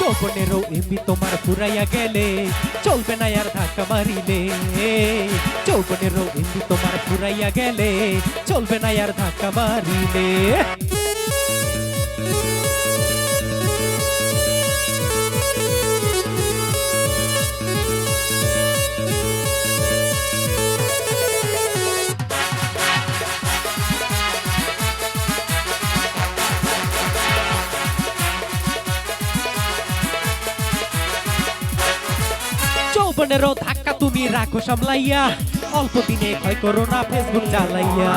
আরে চৌবনেরও এমবি তোমার ফুরাইয়া গেলে, চলবে না আর ধাক্কা মারিলে। চৌপনেরও এমবি তোমার ফুরাইয়া গেলে, চলবে না আর ধাক্কা মারিলে। চৌবনেরও ধাক্কা তুমি রাখো সামলাইয়া। অল্প দিনে ক্ষয় করো ফেসবুক চালাইয়া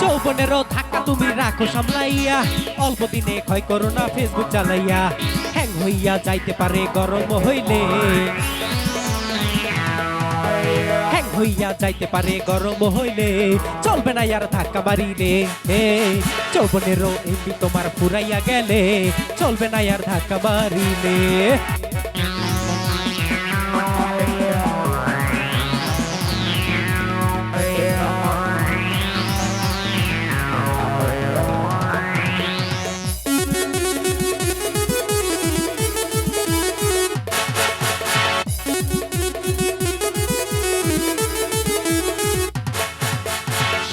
চৌবনেরও ধাক্কা তুমি রাখো সামলাইয়া। অল্প দিনে ক্ষয় করো না, ফেসবুক চালাইয়া হ্যাং হইয়া যাইতে পারে, গরম হইলে। হইয়া যাইতে পারে, গরম হইলে। চলবে না আর ধাক্কা মারিলে। এমনি তোমার পুরাইয়া গেলে। চলবে না আর ধাক্কা মারিলে।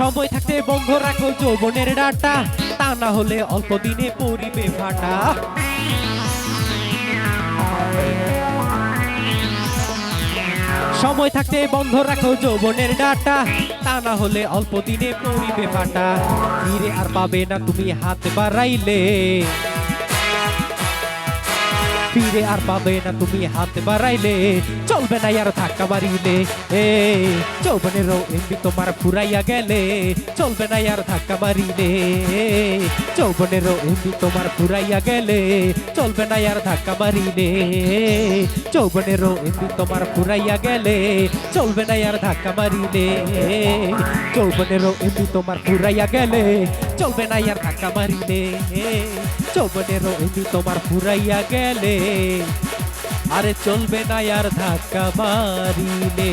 সময় থাকতে বন্ধ রাখো যৌবনের ডাটা। তা না হলে অল্প দিনে পরিবে ফাটা সময় থাকতে বন্ধ রাখো যৌবনের ডাটা। তা না হলে অল্প দিনে পরিবে ফাটা ফিরে আর পাবে না তুমি হাত বাড়াইলে। ফিরে আর পাবে না তুমি হাত বাড়াইলে। চলবে না আর ধাক্কা মারিলে। এ চৌবনেরও এমনি তোমার ফুরাইয়া গেলে। চলবে না আর ধাক্কা মারিলে। চৌবনেরও এমনি তোমার ফুরাইয়া গেলে। চলবে না আর ধাক্কা মারিলে। চৌবনেরও এমনি তোমার ফুরাইয়া গেলে। চলবে না আর ধাক্কা মারিলে। চৌবনেরও এমনি তোমার ফুরাইয়া গেলে। চলবে না আর ধাক্কা মারিলে। চৌবনেরও এমনি তোমার ফুরাইয়া গেলে। আরে চলবে না আর ধাক্কা মারিলে।